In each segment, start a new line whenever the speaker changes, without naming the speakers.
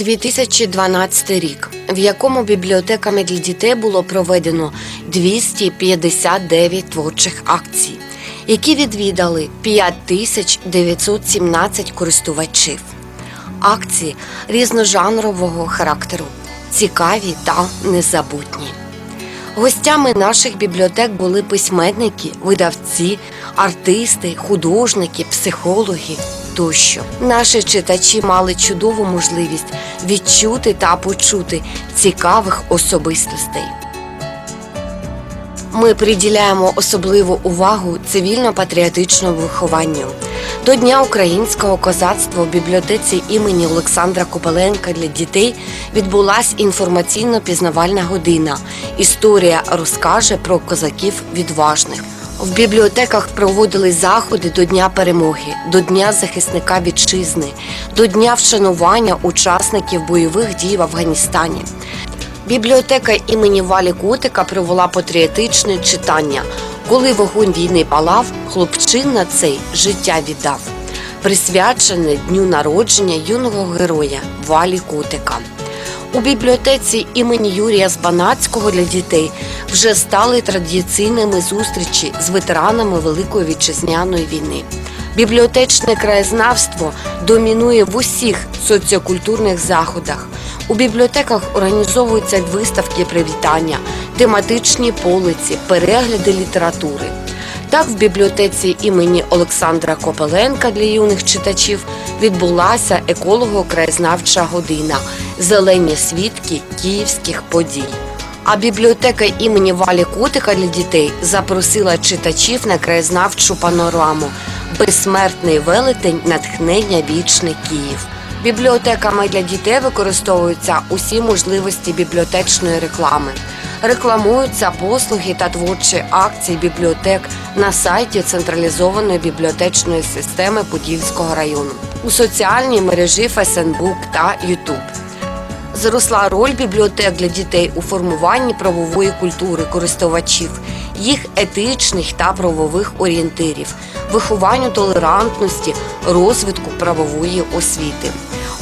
2012 рік, в якому бібліотеками для дітей було проведено 259 творчих акцій, які відвідали 5917 користувачів. Акції різножанрового характеру, цікаві та незабутні. Гостями наших бібліотек були письменники, видавці, артисти, художники, психологи тощо. Наші читачі мали чудову можливість відчути та почути цікавих особистостей. Ми приділяємо особливу увагу цивільно-патріотичному вихованню. До Дня українського козацтва в бібліотеці імені Олександра Копеленка для дітей відбулася інформаційно-пізнавальна година. Історія розкаже про козаків відважних. В бібліотеках проводились заходи до Дня перемоги, до Дня захисника вітчизни, до Дня вшанування учасників бойових дій в Афганістані. Бібліотека імені Валі Котика провела патріотичне читання. Коли вогонь війни палав, хлопчин на цей життя віддав, присвячене дню народження юного героя Валі Котика. У бібліотеці імені Юрія Збанацького для дітей вже стали традиційними зустрічі з ветеранами Великої вітчизняної війни. Бібліотечне краєзнавство домінує в усіх соціокультурних заходах. У бібліотеках організовуються виставки привітання, тематичні полиці, перегляди літератури. Так, в бібліотеці імені Олександра Копеленка для юних читачів відбулася еколого-краєзнавча година Зелені свідки київських подій. А бібліотека імені Валі Котика для дітей запросила читачів на краєзнавчу панораму Безсмертний велетень натхнення вічний Київ. Бібліотеками для дітей використовуються усі можливості бібліотечної реклами. Рекламуються послуги та творчі акції бібліотек на сайті централізованої бібліотечної системи Подільського району у соціальній мережі Фесенбук та Ютуб. Зросла роль бібліотек для дітей у формуванні правової культури користувачів, їх етичних та правових орієнтирів, вихованню толерантності, розвитку правової освіти.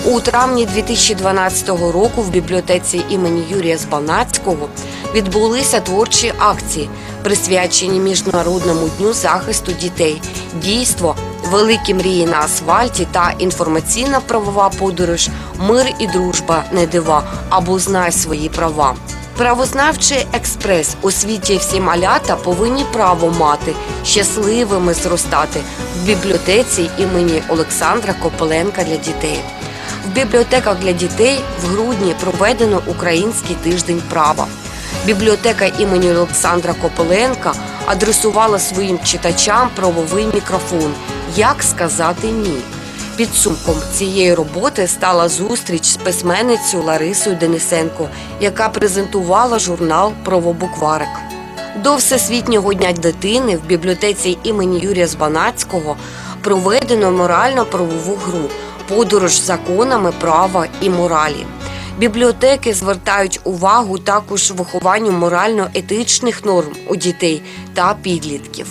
У травні 2012 року в бібліотеці імені Юрія Збалнацького відбулися творчі акції, присвячені Міжнародному дню захисту дітей. Дійство великі мрії на асфальті та інформаційна правова подорож Мир і дружба не дива або знай свої права. Правознавчий експрес у світі всі малята повинні право мати, щасливими зростати в бібліотеці імені Олександра Копеленка для дітей. В бібліотеках для дітей в грудні проведено Український тиждень права. Бібліотека імені Олександра Копеленка адресувала своїм читачам правовий мікрофон Як сказати ні. Підсумком цієї роботи стала зустріч з письменницею Ларисою Денисенко, яка презентувала журнал Правобукварик. До Всесвітнього дня дитини в бібліотеці імені Юрія Збанацького проведено морально-правову гру Подорож законами права і моралі. Бібліотеки звертають увагу також вихованню морально-етичних норм у дітей та підлітків.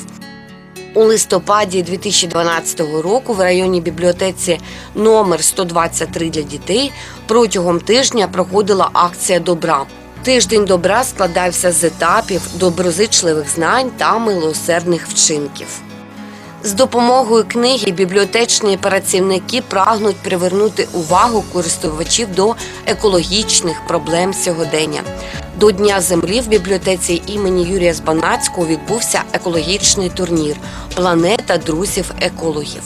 У листопаді 2012 року в районній бібліотеці номер 123 для дітей протягом тижня проходила акція добра. Тиждень добра складався з етапів доброзичливих знань та милосердних вчинків. З допомогою книги бібліотечні працівники прагнуть привернути увагу користувачів до екологічних проблем сьогодення. До Дня землі в бібліотеці імені Юрія Збанацького відбувся екологічний турнір Планета друзів екологів.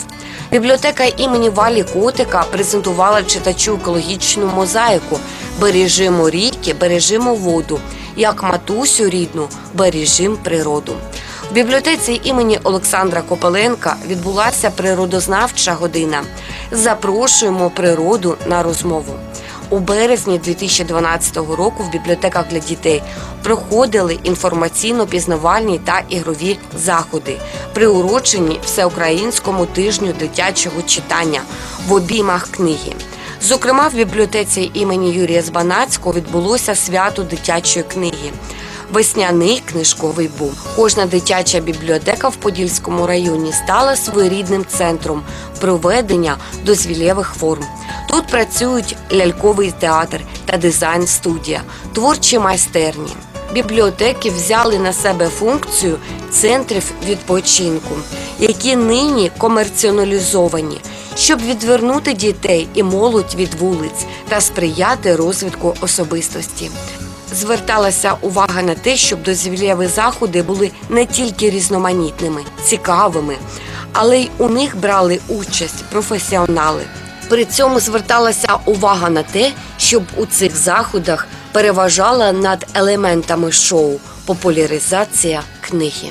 Бібліотека імені Валі Котика презентувала читачу екологічну мозаїку Бережимо ріки, бережимо воду, як матусю рідну, бережимо природу. В бібліотеці імені Олександра Копеленка відбулася природознавча година. Запрошуємо природу на розмову. У березні 2012 року в бібліотеках для дітей проходили інформаційно-пізнавальні та ігрові заходи, приурочені всеукраїнському тижню дитячого читання в обіймах книги. Зокрема, в бібліотеці імені Юрія Збанацького відбулося свято дитячої книги. Весняний книжковий бум. Кожна дитяча бібліотека в Подільському районі стала своєрідним центром проведення дозвілєвих форм. Тут працюють ляльковий театр та дизайн-студія, творчі майстерні. Бібліотеки взяли на себе функцію центрів відпочинку, які нині комерціоналізовані, щоб відвернути дітей і молодь від вулиць та сприяти розвитку особистості. Зверталася увага на те, щоб дозвілєві заходи були не тільки різноманітними, цікавими, але й у них брали участь професіонали. При цьому зверталася увага на те, щоб у цих заходах переважала над елементами шоу популяризація книги.